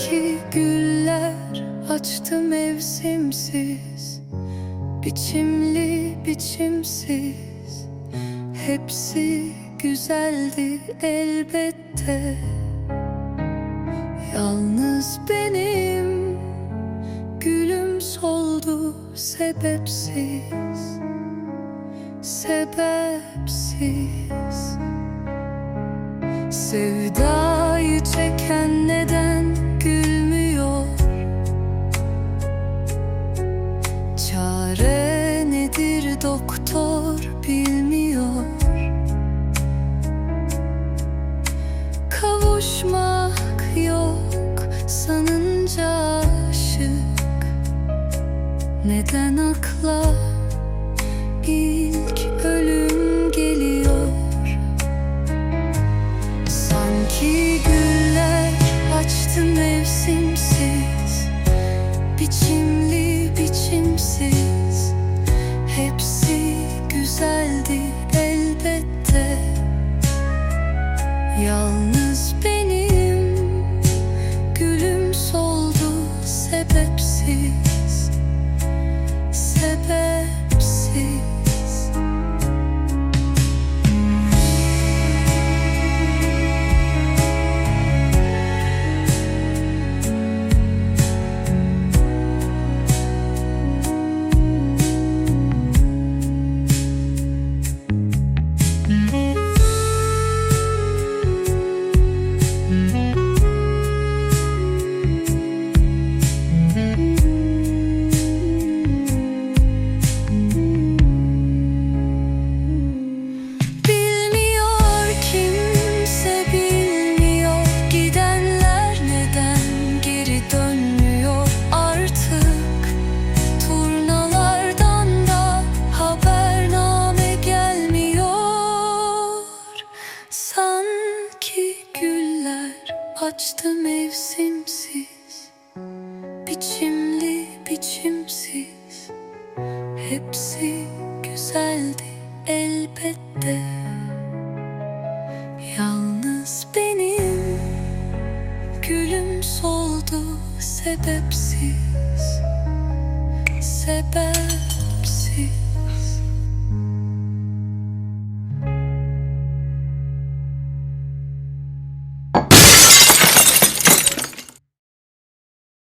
Sanki güller açtı mevsimsiz. Biçimli biçimsiz. Hepsi güzeldi elbette. Yalnız benim gülüm soldu sebepsiz. Sebepsiz. Sevdayı çeken Kavuşmak yok sanınca aşık. Neden akla ilk ölüm geliyor? Sanki güller açtı mevsimsiz. Biçimli biçimsiz. Hepsi güzeldi elbette. Yalnız sebepsiz Sebepsiz açtı mevsimsiz Biçimli biçimsiz. Hepsi güzeldi elbette. Yalnız benim gülüm soldu sebepsiz. Sebepsiz